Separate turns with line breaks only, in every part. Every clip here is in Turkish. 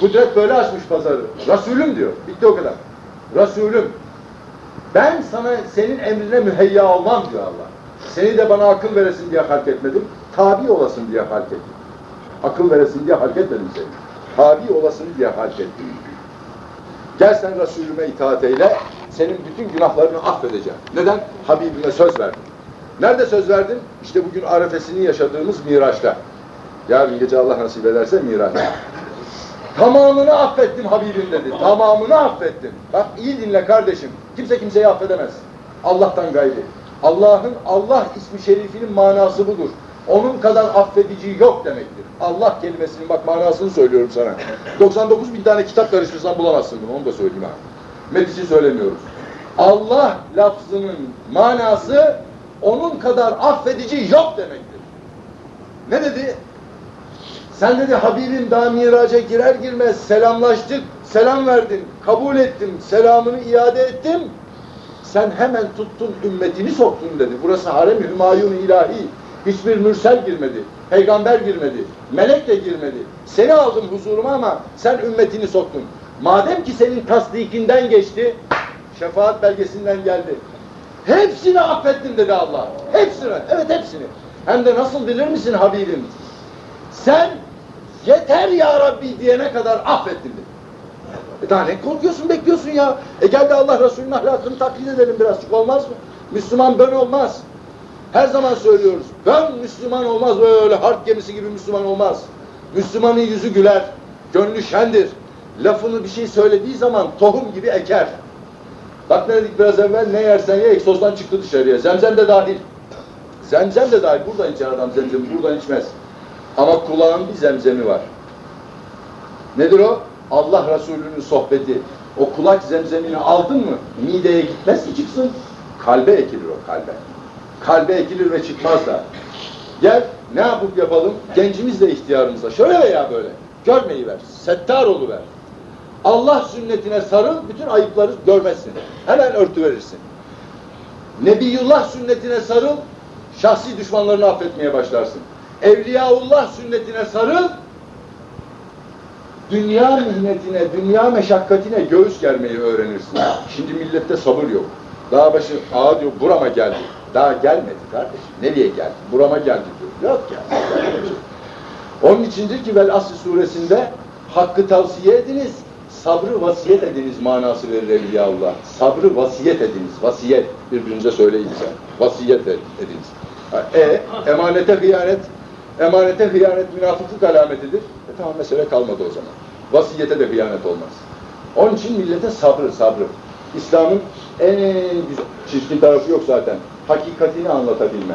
Kudret böyle açmış pazarı. Resulüm diyor. Bitti o kadar. Resulüm. Ben sana senin emrine müheyya olmam diyor Allah. Seni de bana akıl veresin diye halk etmedim. Tabi olasın diye halk ettim. Akıl veresin diye halk etmedim seni. Tabi olasın diye halk ettim. Gel sen Resulüme itaat eyle. Senin bütün günahlarını affedeceğim. Neden? Habibime söz verdim. Nerede söz verdin? İşte bugün arefesini yaşadığımız Miraç'ta. Yarın gece Allah nasip ederse Miraç'ta. Tamamını affettim Habibim dedi. Tamamını affettim. Bak iyi dinle kardeşim. Kimse kimseyi affedemez. Allah'tan gayri. Allah'ın Allah ismi şerifinin manası budur. Onun kadar affedici yok demektir. Allah kelimesinin bak manasını söylüyorum sana. 99 bin tane kitap karıştırsan bulamazsın bunu. Onu da söyleyeyim ha. Metisi söylemiyoruz. Allah lafzının manası onun kadar affedici yok demektir. Ne dedi? Sen dedi Habibim daha miraca girer girmez selamlaştık, selam verdin, kabul ettim, selamını iade ettim. Sen hemen tuttun ümmetini soktun dedi. Burası harem-i hümayun ilahi. Hiçbir mürsel girmedi, peygamber girmedi, melek de girmedi. Seni aldım huzuruma ama sen ümmetini soktun. Madem ki senin tasdikinden geçti, şefaat belgesinden geldi. Hepsini affettim dedi Allah. Hepsini, evet hepsini. Hem de nasıl bilir misin Habibim? Sen yeter ya Rabbi diyene kadar affettim dedi. E daha ne korkuyorsun bekliyorsun ya? E gel de Allah Resulü'nün ahlakını taklit edelim birazcık olmaz mı? Müslüman bön olmaz. Her zaman söylüyoruz. Ben Müslüman olmaz böyle harp gemisi gibi Müslüman olmaz. Müslümanın yüzü güler. Gönlü şendir. Lafını bir şey söylediği zaman tohum gibi eker. Bak ne dedik biraz evvel ne yersen ye egzozdan çıktı dışarıya. Zemzem de dahil. Zemzem de dahil. Buradan içer adam zemzemi. Buradan içmez. Ama kulağın bir zemzemi var. Nedir o? Allah Resulü'nün sohbeti. O kulak zemzemini aldın mı mideye gitmez ki çıksın. Kalbe ekilir o kalbe. Kalbe ekilir ve çıkmaz da. Gel ne yapıp yapalım? Gencimizle ihtiyarımızla. Şöyle veya böyle. Görmeyi ver. Settar ver. Allah sünnetine sarıl, bütün ayıpları görmezsin. Hemen örtü verirsin. Nebiyullah sünnetine sarıl, şahsi düşmanlarını affetmeye başlarsın. Evliyaullah sünnetine sarıl, dünya mihnetine, dünya meşakkatine göğüs germeyi öğrenirsin. Şimdi millette sabır yok. Daha başı, aa diyor burama geldi. Daha gelmedi kardeşim. Nereye geldi? Burama geldi diyor. Yok ya. Onun içindir ki Vel Asr suresinde hakkı tavsiye ediniz, sabrı vasiyet ediniz manası verir Evliyaullah. Sabrı vasiyet ediniz. Vasiyet. Birbirinize söyleyin sen. Vasiyet ediniz. E, emanete hıyanet, emanete hıyanet münafıklık alametidir. E tamam mesele kalmadı o zaman. Vasiyete de hıyanet olmaz. Onun için millete sabrı, sabrı. İslam'ın en güzel, çirkin tarafı yok zaten. Hakikatini anlatabilme.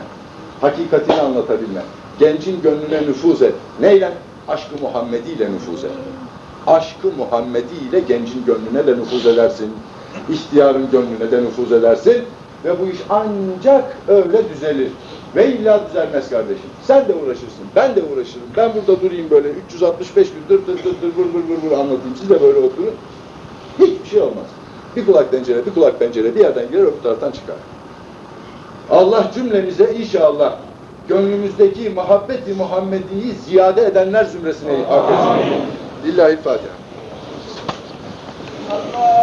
Hakikatini anlatabilme. Gencin gönlüne nüfuz et. Neyle? Aşkı Muhammedi ile nüfuz et. Aşkı Muhammedi ile gencin gönlüne de nüfuz edersin. İhtiyarın gönlüne de nüfuz edersin. Ve bu iş ancak öyle düzelir. Ve illa düzelmez kardeşim. Sen de uğraşırsın, ben de uğraşırım. Ben burada durayım böyle 365 gün dır dır dır dır vır vır vır vır anlatayım. Siz de böyle oturun. Hiçbir şey olmaz. Bir kulak pencere, bir kulak pencere bir yerden girer öbür taraftan çıkar. Allah cümlemize inşallah gönlümüzdeki muhabbeti Muhammedi'yi ziyade edenler zümresine ilhak etsin. Lillahi Fatiha.
Allah